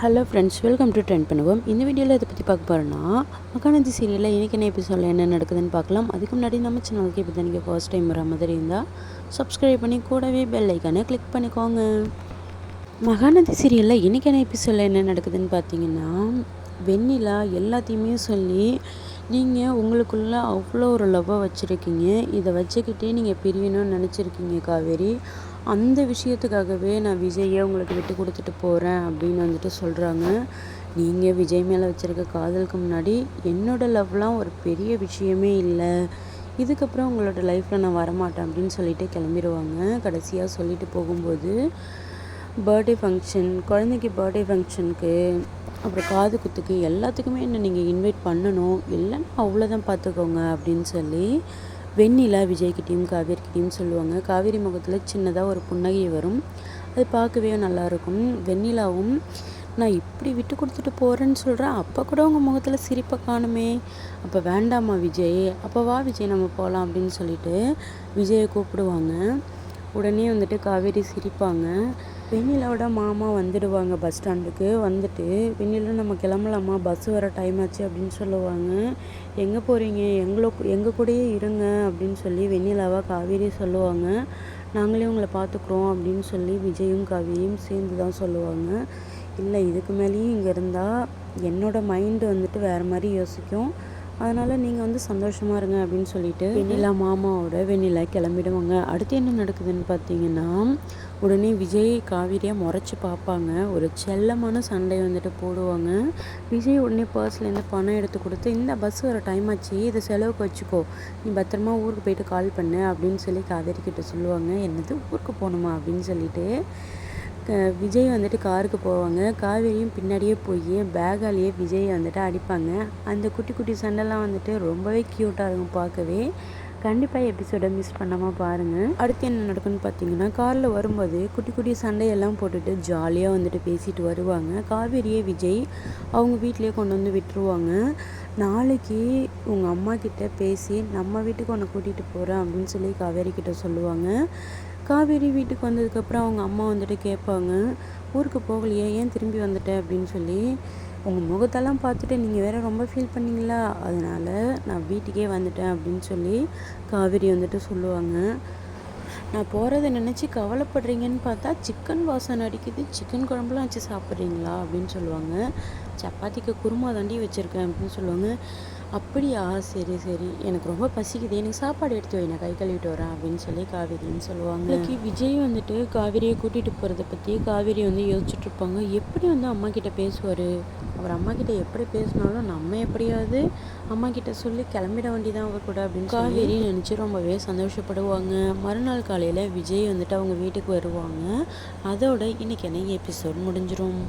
Hello friends welcome to trend பண்ணுவோம் இந்த வீடியோவில் இதை பற்றி பார்க்க போகிறோன்னா மகாநதி சீரியலில் இன்றைக்கி என்ன எபிசோடில் என்ன நடக்குதுன்னு பார்க்கலாம். அதுக்கு முன்னாடி நம்ம சேனலுக்கு இப்போ தான் நீங்கள் ஃபர்ஸ்ட் டைம் வர மாதிரி இருந்தால் சப்ஸ்கிரைப் பண்ணி கூடவே பெல் ஐக்கானை கிளிக் பண்ணிக்கோங்க. மகாநதி சீரியலில் இன்றைக்கி என்ன எபிசோடில் என்ன நடக்குதுன்னு பார்த்தீங்கன்னா வெண்ணிலா எல்லாத்தையுமே சொல்லி நீங்கள் உங்களுக்குள்ள அவ்வளோ ஒரு லவ்வை வச்சுருக்கீங்க. இதை வச்சுக்கிட்டே நீங்கள் பிரியணும்னு நினச்சிருக்கீங்க காவேரி. அந்த விஷயத்துக்காகவே நான் விஜயை உங்களுக்கு விட்டு கொடுத்துட்டு போகிறேன் அப்படின்னு வந்துட்டு சொல்கிறாங்க நீங்கள் விஜய் மேலே வச்சுருக்க காதலுக்கு முன்னாடி என்னோடய லவ்லாம் ஒரு பெரிய விஷயமே இல்லை. இதுக்கப்புறம் உங்களோட லைஃப்பில் நான் வரமாட்டேன் அப்படின்னு சொல்லிட்டு கிளம்பிடுவாங்க கடைசியாக சொல்லிட்டு போகும்போது பர்த்டே ஃபங்க்ஷன் குழந்தைக்கு பர்த்டே ஃபங்க்ஷனுக்கு அப்புறம் காது குத்துக்கு எல்லாத்துக்குமே என்னை நீங்கள் இன்வைட் பண்ணணும்? இல்லைன்னா அவ்வளோதான் பார்த்துக்கோங்க அப்படின்னு சொல்லி வெண்ணிலா விஜய்கிட்டையும் காவேரிக்கிட்டையும் சொல்லுவாங்க. காவேரி முகத்தில் சின்னதாக ஒரு புன்னகை வரும். அது பார்க்கவே நல்லாயிருக்கும். வெண்ணிலாவும் நான் இப்படி விட்டு கொடுத்துட்டு போகிறேன்னு சொல்கிறேன் அப்போ கூட உங்கள் முகத்தில் சிரிப்பை காணுமே. அப்போ வேண்டாமா விஜய் அப்போ வா விஜய் நம்ம போகலாம் அப்படின்னு சொல்லிட்டு விஜயை கூப்பிடுவாங்க. உடனே வந்துட்டு காவேரி சிரிப்பாங்க. வெண்ணிலாவோட மாமா வந்துடுவாங்க பஸ் ஸ்டாண்டுக்கு வந்துட்டு வெண்ணிலா நம்ம கிளம்பலாமா? பஸ் வர டைம் ஆச்சு அப்படின்னு சொல்லுவாங்க. எங்கே போகிறீங்க எங்களோ எங்கள் கூடயே இருங்க அப்படின்னு சொல்லி வெண்ணிலாவாக காவேரி சொல்லுவாங்க. நாங்களே உங்களை பார்த்துக்குறோம் அப்படின்னு சொல்லி விஜயும் காவேரியும் சேர்ந்து தான் சொல்லுவாங்க. இல்லை இதுக்கு மேலேயும் இங்கே இருந்தால் என்னோடய மைண்டு வந்துட்டு வேறு மாதிரி யோசிக்கும். அதனால் நீங்கள் வந்து சந்தோஷமாக இருங்க அப்படின்னு சொல்லிட்டு வெண்ணிலா மாமாவோட வெண்ணிலா கிளம்பிடுவாங்க. அடுத்து என்ன நடக்குதுன்னு பார்த்தீங்கன்னா உடனே விஜய் காவிரியாக முறைச்சி பார்ப்பாங்க. ஒரு செல்லமான சண்டை வந்துட்டு போடுவாங்க. விஜய் உடனே பர்ஸ்லேருந்து பணம் எடுத்து கொடுத்து இந்த பஸ் வர டைம் ஆச்சு இதை செலவுக்கு வச்சுக்கோ. நீ பத்திரமா ஊருக்கு போயிட்டு கால் பண்ணு அப்படின்னு சொல்லி காவேரி கிட்ட சொல்லுவாங்க. என்னது ஊருக்கு போகணுமா? அப்படின்னு சொல்லிட்டு விஜய் வந்துட்டு காருக்கு போவாங்க. காவேரியும் பின்னாடியே போய் பேகாலேயே விஜய் வந்துட்டு அடிப்பாங்க. அந்த குட்டி குட்டி சண்டைலாம் வந்துட்டு ரொம்பவே க்யூட்டாக இருக்கும் பார்க்கவே. கண்டிப்பாக எபிசோடை மிஸ் பண்ணாமல் பாருங்கள் அடுத்து என்ன நடக்குன்னு பார்த்தீங்கன்னா காரில் வரும்போது குட்டி குட்டி சண்டையெல்லாம் போட்டுட்டு ஜாலியாக வந்துட்டு பேசிட்டு வருவாங்க. காவேரியே விஜய் அவங்க வீட்லேயே கொண்டு வந்து விட்டுருவாங்க. நாளைக்கு உங்கள் அம்மா கிட்ட பேசி நம்ம வீட்டுக்கு உன்னை கூட்டிகிட்டு போகிறேன் அப்படின்னு சொல்லி காவேரி கிட்ட சொல்லுவாங்க. காவேரி வீட்டுக்கு வந்ததுக்கப்புறம் அவங்க அம்மா வந்துட்டு கேட்பாங்க ஊருக்கு போகலையே ஏன் திரும்பி வந்துட்டேன் அப்படின்னு சொல்லி. உங்கள் முகத்தெல்லாம் பார்த்துட்டு நீங்கள் வேறு ரொம்ப ஃபீல் பண்ணீங்களா? அதனால் நான் வீட்டுக்கே வந்துட்டேன் அப்படின்னு சொல்லி காவேரி வந்துட்டு சொல்லுவாங்க. நான் போகிறத நினச்சி கவலைப்படுறீங்கன்னு பார்த்தா சிக்கன் வாசனை அடிக்குது. சிக்கன் குழம்புலாம் வச்சு சாப்பிட்றீங்களா? அப்படின்னு சொல்லுவாங்க. சப்பாத்திக்கு குருமா தாண்டி வச்சுருக்கேன் அப்படின்னு சொல்லுவாங்க. அப்படியா? சரி சரி. எனக்கு ரொம்ப பசிக்குது. எனக்கு சாப்பாடு எடுத்து வை. நான் கை கழுவிட்டு வரேன் அப்படின்னு சொல்லி காவேரின்னு சொல்லுவாங்க. இன்னைக்கு விஜய் வந்துட்டு காவேரியை கூட்டிகிட்டு போகிறத பற்றி காவேரி வந்து யோசிச்சுட்ருப்பாங்க எப்படி வந்து அம்மா கிட்ட பேசுவார்? அவர் அம்மாக்கிட்ட எப்படி பேசினாலும் நம்ம எப்படியாவது அம்மாக்கிட்ட சொல்லி கிளம்பிட வேண்டியதான் அவர் கூட அப்படின்னு காவேரி நினச்சி ரொம்பவே சந்தோஷப்படுவாங்க. மறுநாள் காலையில் விஜய் வந்துட்டு அவங்க வீட்டுக்கு வருவாங்க. அதோட இன்னைக்கு என்ன எபிசோட் முடிஞ்சிடும்